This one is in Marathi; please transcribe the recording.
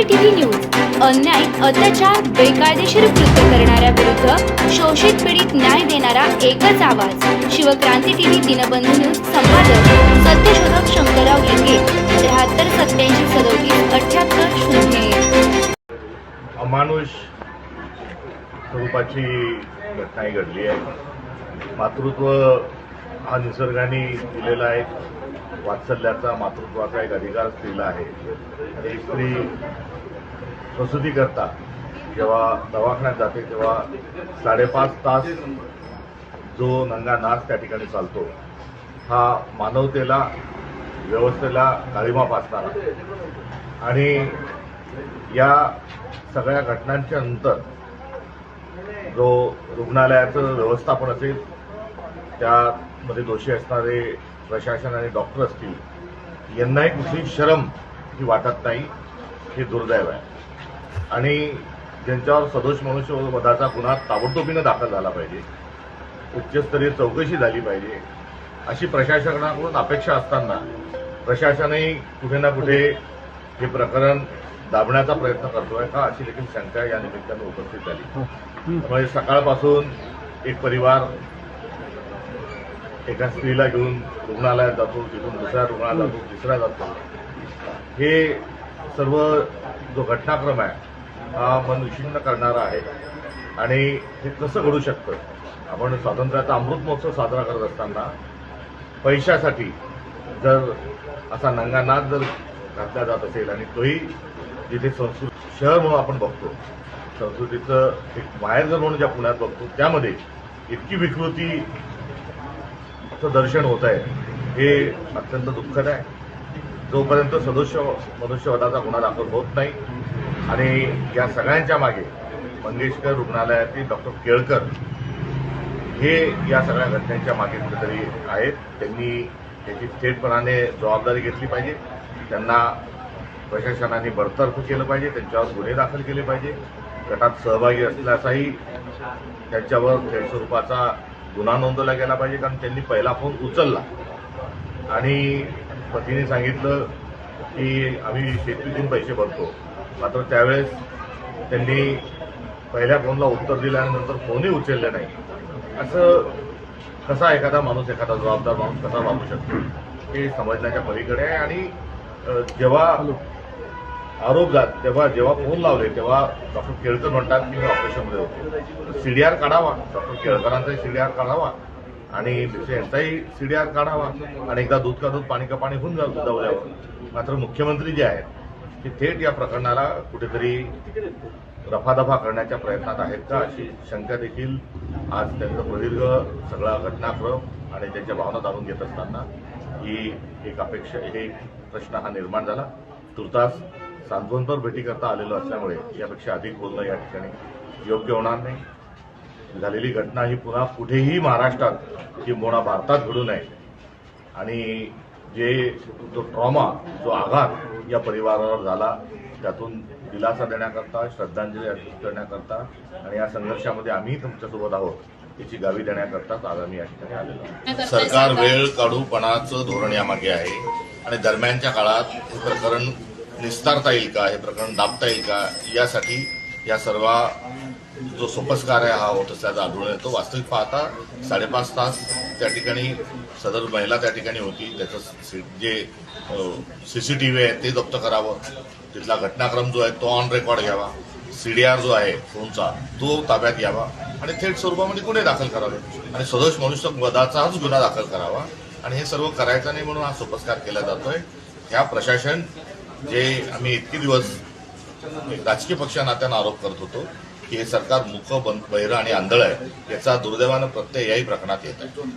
CCTV news. अन्याय अत्याचार बेकायदेशीर कृत्य करणाऱ्या विरुद्ध शोषित पीडित न्याय देणारा एकच आवाज. शिवक्रांती टीव्ही दिनबंधू न्यूज संपादक सत्यशोधक शंकरराव लिंगे त्र्याहत्तर सत्याऐंशी सदोतीस अठ्याहत्तर शून्य अमानुष स्वरूपाची घटना घडली आहे. मातृत्व हा निसर्गाने दिलेला आहे. वात्सल्याचा मातृत्वाचा एक अधिकार स्त्रीला आहे. आणि स्त्री प्रसुती करता जेव्हा दवाखान्यात जाते तेव्हा साडेपाच तास जो नंगा नाच त्या ठिकाणी चालतो हा मानवतेला व्यवस्थेला काळीमा पाचणारा आणि या सगळ्या घटनांच्या नंतर जो रुग्णालयाचं व्यवस्थापन असेल त्यामध्ये दोषी असणारे प्रशासन आणि डॉक्टर असतील यांनाही कुठली शरम ही वाटत नाही. हे दुर्दैव आहे. आणि ज्यांच्यावर सदोष मनुष्यवधाचा गुन्हा ताबडतोबीनं दाखल झाला पाहिजे उच्चस्तरीय चौकशी झाली पाहिजे अशी प्रशासनाकडून अपेक्षा असताना प्रशासनही कुठे ना कुठे हे प्रकरण दाबण्याचा प्रयत्न करतोय का अशी देखील शंका या निमित्तानं उपस्थित झाली. त्यामुळे सकाळपासून एक परिवार एका स्त्रीला घेऊन रुग्णालयात जातो तिथून दुसऱ्या रुग्णालयात जातो तिसऱ्या जातो. हे सर्व जो घटनाक्रम आहे हा मन विषिन्न करणारा आहे. आणि हे कसं घडू शकतं? आपण स्वातंत्र्याचा अमृत महोत्सव साजरा करत असताना पैशासाठी जर असा नंगानाच जर घातला जात असेल आणि तोही जिथे संस्कृत शहर म्हणून आपण बघतो संस्कृतीचं एक माहेर जर म्हणून ज्या पुण्यात बघतो त्यामध्ये इतकी विकृती दर्शन होत आहे हे अत्यंत दुःखद आहे. जोपर्यंत सदस्य मनुष्यवधाचा गुन्हा दाखल होत नाही आणि या सगळ्यांच्या मागे मंगेशकर रुग्णालयातील डॉक्टर केळकर हे या सगळ्या घटनेच्या मागे कुठेतरी आहेत. त्यांनी त्याची थेटपणाने जबाबदारी घेतली पाहिजे. त्यांना प्रशासनाने बडतर्फ केलं पाहिजे. त्यांच्यावर गुन्हे दाखल केले पाहिजे. गटात सहभागी असल्याचाही त्यांच्यावर थेट स्वरूपाचा गुन्हा नोंदवला गेला पाहिजे कारण त्यांनी पहिला फोन उचलला. आणि पतीने सांगितलं की आम्ही शेतीतून पैसे भरतो. मात्र त्यावेळेस त्यांनी पहिल्या फोनला उत्तर दिलं आणि नंतर फोनही उचलले नाही. असं कसा एखादा माणूस एखादा जबाबदार माणूस कसा वागू शकतो हे समजण्याच्या पलीकडे आहे. आणि जेव्हा आरोप तेव्हा जेव्हा फोन लावले तेव्हा डॉक्टर केळकर म्हणतात की मी ऑपरेशनमध्ये होतो. सीडीआर काढावा डॉक्टर केळकरांचाही सीडीआर काढावा आणि यांचाही सीडीआर काढावा आणि एकदा दूध का दूध पाणी का पाणी होऊन जाऊ दुधावल्यावर. मात्र मुख्यमंत्री जे आहेत ते थेट या प्रकरणाला कुठेतरी रफादफा करण्याच्या प्रयत्नात आहेत का अशी शंका देखील आज त्यांचं प्रदीर्घ सगळा घटनाक्रम आणि त्यांच्या भावना जाणून घेत असताना ही एक अपेक्षा हे एक प्रश्न हा निर्माण झाला. तुर्तास सांत्वनपर भेटी करता आलेलो असल्यामुळे यापेक्षा अधिक बोलणं या ठिकाणी योग्य होणार नाही. झालेली घटना ही पुन्हा कुठेही महाराष्ट्रात किंबहुना भारतात घडू नये. आणि जे जो ट्रॉमा जो आघात या परिवारावर झाला त्यातून दिलासा देण्याकरता श्रद्धांजली अर्पित करण्याकरता आणि या संघर्षामध्ये आम्ही तुमच्यासोबत आहोत याची गावी देण्याकरताच आज आम्ही या ठिकाणी आलेलो सरकार वेळ काढूपणाचं धोरण यामागे आहे. आणि दरम्यानच्या काळात हे प्रकरण निस्तारता येईल का? हे प्रकरण दाबता येईल का? यासाठी या सर्व जो सोपस्कार आहे हा होत असल्याचा आढळून येतो. वास्तविक पाहता साडेपाच तास त्या ठिकाणी सदर महिला त्या ठिकाणी होती. त्याचं सी- जे सी सी टी व्ही आहे ते जप्त करावं. तिथला घटनाक्रम जो आहे तो ऑन रेकॉर्ड घ्यावा. सी डी आर जो आहे फोनचा तो ताब्यात घ्यावा. आणि थेट स्वरूपामध्ये गुन्हे दाखल करावे. आणि सदोष मनुष्य वधाचाच गुन्हा दाखल करावा. आणि हे सर्व करायचं नाही म्हणून हा सोपस्कार केला जातोय. ह्या प्रशासन जे आम्ही इतके दिवस राजकीय पक्षा नात्यानं आरोप करत होतो की हे सरकार मुख बंद बहिरं आणि आंधळ आहे. याचा दुर्दैवानं प्रत्यय याही प्रकरणात येत आहे.